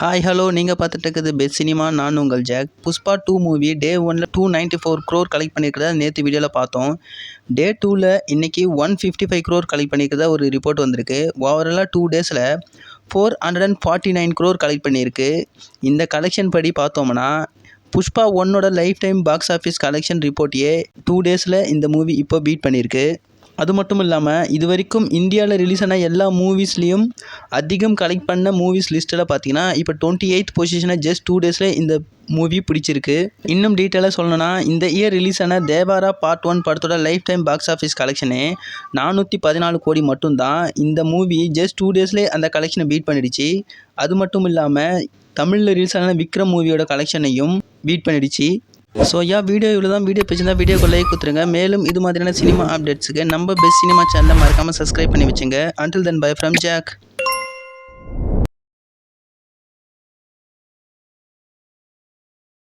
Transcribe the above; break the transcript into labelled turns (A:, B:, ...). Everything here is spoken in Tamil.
A: ஹாய் ஹலோ நீங்கள் பார்த்துட்டு இருக்குது பெஸ்ட் சினிமா நான் உங்கள் Jack Pushpa two movie day ஒனில் two ninety four crore collect பண்ணியிருக்கிறதா? நேற்று வீடியோவில் பார்த்தோம். டே டூவில் இன்றைக்கி one fifty five crore collect பண்ணியிருக்கிறதா ஒரு ரிப்போர்ட் வந்திருக்கு. ஓவராலாக டூ டேஸில் four hundred and forty nine crore collect பண்ணியிருக்கு. இந்த கலெக்ஷன் படி பார்த்தோம்னா புஷ்பா ஒன்னோட life time box office collection ரிப்போர்ட்டையே two டேஸில் இந்த மூவி இப்போ பீட் பண்ணியிருக்கு. அது மட்டும் இல்லாமல் இது வரைக்கும் இந்தியாவில் ரிலீஸ் ஆன எல்லா மூவிஸ்லேயும் அதிகம் கலெக்ட் பண்ண மூவிஸ் லிஸ்ட்டில் பார்த்தீங்கன்னா இப்போ டுவெண்ட்டி எயித் பொசிஷனை ஜஸ்ட் டூ டேஸில் இந்த மூவி பிடிச்சிருக்கு. இன்னும் டீட்டெயிலாக சொல்லணும்னா இந்த இயர் ரிலீஸ் ஆன தேவாரா பார்ட் ஒன் படத்தோட லைஃப் டைம் பாக்ஸ் ஆஃபீஸ் கலெக்ஷனே நானூற்றி பதினாலு கோடி மட்டும்தான் இந்த மூவி ஜஸ்ட் டூ டேஸ்லேயே அந்த கலெக்ஷனை பீட் பண்ணிடுச்சு. அது மட்டும் இல்லாமல் தமிழில் ரிலீஸ் ஆன விக்ரம் மூவியோட கலெக்ஷனையும் பீட் பண்ணிடுச்சு. ஸோ யா வீடியோ இவ்வளோ தான் வீடியோ பிடிச்சிருந்தா வீடியோக்கு லைக் கொடுத்துருங்க. மேலும் இது மாதிரியான சினிமா அப்டேட்ஸுக்கு நம்ம பெஸ்ட் சினிமா சேனலை மறக்காமல் சப்ஸ்கிரைப் பண்ணி வச்சுங்க. Until then bye from Jack